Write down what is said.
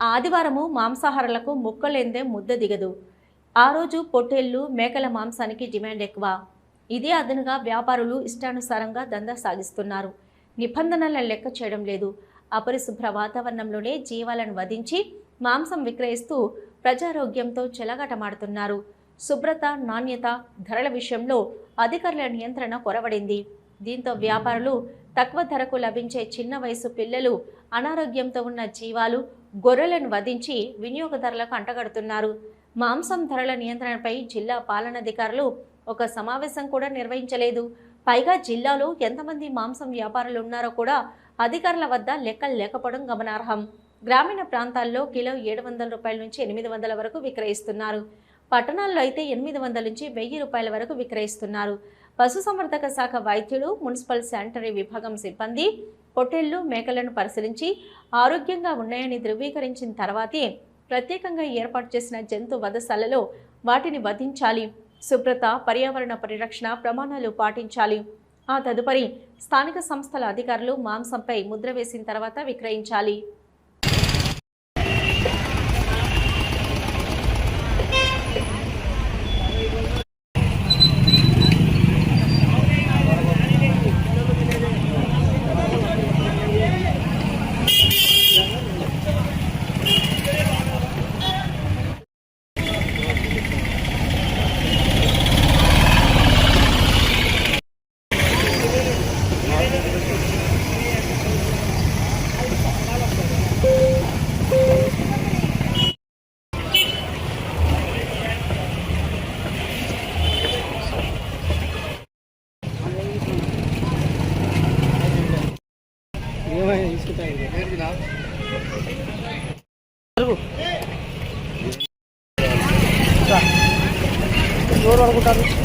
ఆదివారము మాంసాహారులకు ముక్కలేందే ముద్ద దిగదు. ఆ రోజు పొట్టేళ్ళు మేకల మాంసానికి డిమాండ్ ఎక్కువ. ఇదే అదనుగా వ్యాపారులు ఇష్టానుసారంగా దందా సాగిస్తున్నారు. నిబంధనలను లెక్క చేయడం లేదు. అపరిశుభ్ర వాతావరణంలోనే జీవాలను వధించి మాంసం విక్రయిస్తూ ప్రజారోగ్యంతో చెలగాటమాడుతున్నారు. శుభ్రత నాణ్యత ధరల విషయంలో అధికారుల నియంత్రణ కొరవడింది. దీంతో వ్యాపారులు తక్కువ ధరకు లభించే చిన్న వయసు పిల్లలు అనారోగ్యంతో ఉన్న జీవాలు గొర్రెలను వధించి వినియోగదారులకు అంటగడుతున్నారు. మాంసం ధరల నియంత్రణపై జిల్లా పాలనాధికారులు ఒక సమావేశం కూడా నిర్వహించలేదు. పైగా జిల్లాలో ఎంతమంది మాంసం వ్యాపారులు ఉన్నారో కూడా అధికారుల వద్ద లెక్కలు లేకపోవడం గమనార్హం. గ్రామీణ ప్రాంతాల్లో కిలో ఏడు వందల రూపాయల నుంచి ఎనిమిది వందల వరకు విక్రయిస్తున్నారు. పట్టణాల్లో అయితే ఎనిమిది వందల నుంచి వెయ్యి రూపాయల వరకు విక్రయిస్తున్నారు. పశుసంవర్ధక శాఖ వైద్యులు మున్సిపల్ శానిటరీ విభాగం సిబ్బంది పొట్టేళ్ళు మేకలను పరిశీలించి ఆరోగ్యంగా ఉన్నాయని ధృవీకరించిన తర్వాతే ప్రత్యేకంగా ఏర్పాటు చేసిన జంతు వధశాలలో వాటిని వధించాలి. శుభ్రత పర్యావరణ పరిరక్షణ ప్రమాణాలు పాటించాలి. ఆ తదుపరి స్థానిక సంస్థల అధికారులు మాంసంపై ముద్ర వేసిన తర్వాత విక్రయించాలి. ఎవరు అనుకుంటారు